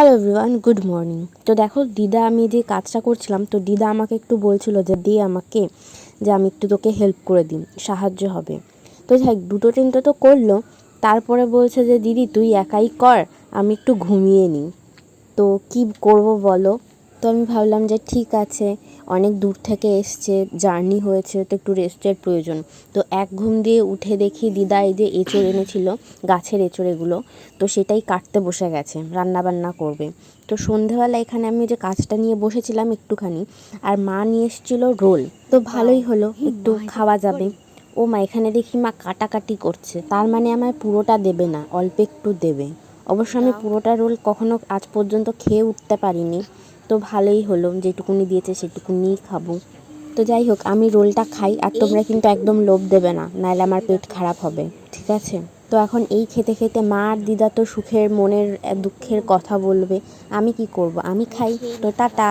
Hello everyone good morning তো দেখো, দিদা, আমি যে কাজটা করছিলাম, তো দিদা আমাকে একটু বলছিল যে দিয়ে আমাকে যে আমি একটু তোকে হেল্প করে দিই, সাহায্য হবে। তো যাই দুটো তিনটে তো করল, তারপরে বলছে যে, দিদি, তুই একাই কর, আমি একটু ঘুমিয়ে নিই। তো কি করব বলো? তো আমি ভাবলাম যে ঠিক আছে অনেক দূর থেকে এসছে জার্নি হয়েছে তো একটু রেস্টের প্রয়োজন। তো এক ঘুম দিয়ে উঠে দেখি দিদা এই যে এঁচড় এনেছিল গাছের এঁচড় এগুলো তো সেটাই কাটতে বসে গেছে রান্না বান্না করবে। তো সন্ধেবেলা এখানে আমি যে কাজটা নিয়ে বসেছিলাম একটুখানি আর মা নিয়ে এসেছিল রোল। তো ভালোই হলো একটু খাওয়া যাবে। ও মা এখানে দেখি মা কাটাকাটি করছে তার মানে আমায় পুরোটা দেবে না অল্প একটু দেবে। অবশ্য আমি পুরোটা রোল কখনো আজ পর্যন্ত খেয়ে উঠতে পারিনি। তো ভালোই হলো, যেটুকুনি দিয়েছে সেটুকুনিই খাব। তো যাই হোক, আমি রোলটা খাই, আর তোমরা কিন্তু একদম লোভ দেবে না নাহলে আমার পেট খারাপ হবে, ঠিক আছে? তো এখন এই খেতে খেতে মা আর দিদা তো সুখের মনের, দুঃখের কথা বলবে, আমি কি করব? আমি খাই, তো টাটা।